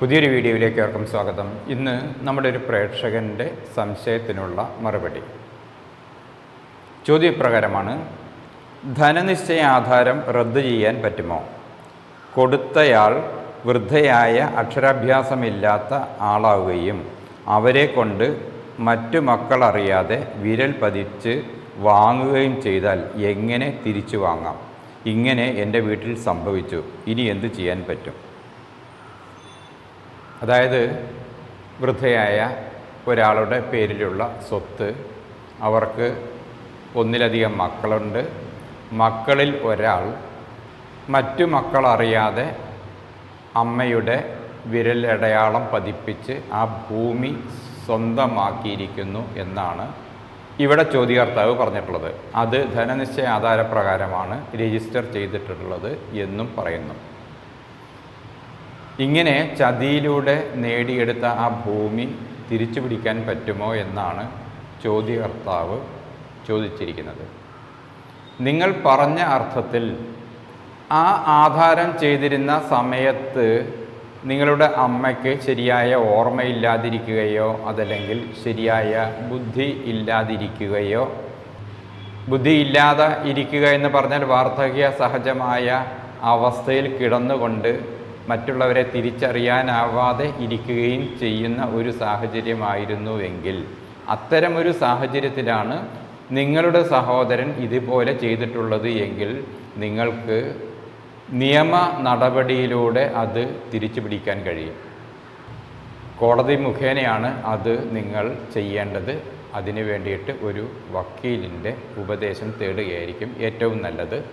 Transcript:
പുതിയൊരു വീഡിയോയിലേക്ക് ഏവർക്കും സ്വാഗതം. ഇന്ന് നമ്മുടെ ഒരു പ്രേക്ഷകന്റെ സംശയത്തിനുള്ള മറുപടി. ചോദ്യപ്രകാരമാണ് ധനനിശ്ചയ ആധാരം റദ്ദു ചെയ്യാൻ പറ്റുമോ? കൊടുത്തയാൾ വൃദ്ധയായ അക്ഷരാഭ്യാസമില്ലാത്ത ആളാവുകയും അവരെ കൊണ്ട് മറ്റു മക്കളറിയാതെ വിരൽ പതിച്ച് വാങ്ങുകയും ചെയ്താൽ എങ്ങനെ തിരിച്ചു വാങ്ങാം? ഇങ്ങനെ എന്റെ വീട്ടിൽ സംഭവിച്ചു. ഇനി എന്ത് ചെയ്യാൻ പറ്റും? അതായത് വൃദ്ധയായ ഒരാളുടെ പേരിലുള്ള സ്വത്ത് അവർക്ക് ഒന്നിലധികം മക്കളുണ്ട്. മക്കളിൽ ഒരാൾ മറ്റു മക്കളറിയാതെ അമ്മയുടെ വിരലടയാളം പതിപ്പിച്ച് ആ ഭൂമി സ്വന്തമാക്കിയിരിക്കുന്നു എന്നാണ് ഇവിടെ ചോദ്യകർത്താവ് പറഞ്ഞിട്ടുള്ളത്. അത് ധനനിശ്ചയ ആധാരപ്രകാരമാണ് രജിസ്റ്റർ ചെയ്തിട്ടുള്ളത് എന്നും പറയുന്നു. ഇങ്ങനെ ചതിയിലൂടെ നേടിയെടുത്ത ആ ഭൂമി തിരിച്ചു പിടിക്കാൻ പറ്റുമോ എന്നാണ് ചോദ്യകർത്താവ് ചോദിച്ചിരിക്കുന്നത്. നിങ്ങൾ പറഞ്ഞ അർത്ഥത്തിൽ ആ ആധാരം ചെയ്തിരുന്ന സമയത്ത് നിങ്ങളുടെ അമ്മയ്ക്ക് ശരിയായ ഓർമ്മയില്ലാതിരിക്കുകയോ അതല്ലെങ്കിൽ ശരിയായ ബുദ്ധി ഇല്ലാതിരിക്കുകയോ ബുദ്ധി ഇല്ലാതെ ഇരിക്കുക എന്ന് പറഞ്ഞാൽ വാർദ്ധക്യ സഹജമായ അവസ്ഥയിൽ കിടന്നുകൊണ്ട് മറ്റുള്ളവരെ തിരിച്ചറിയാനാവാതെ ഇരിക്കുകയും ചെയ്യുന്ന ഒരു സാഹചര്യമായിരുന്നുവെങ്കിൽ. അത്തരമൊരു സാഹചര്യത്തിലാണ് നിങ്ങളുടെ സഹോദരൻ ഇതുപോലെ ചെയ്തിട്ടുള്ളത് എങ്കിൽ നിങ്ങൾക്ക് നിയമ നടപടിയിലൂടെ അത് തിരിച്ചു പിടിക്കാൻ കഴിയും. കോടതി മുഖേനയാണ് അത് നിങ്ങൾ ചെയ്യേണ്ടത്. അതിനു വേണ്ടിയിട്ട് ഒരു വക്കീലിന്റെ ഉപദേശം തേടുകയായിരിക്കും ഏറ്റവും നല്ലത്.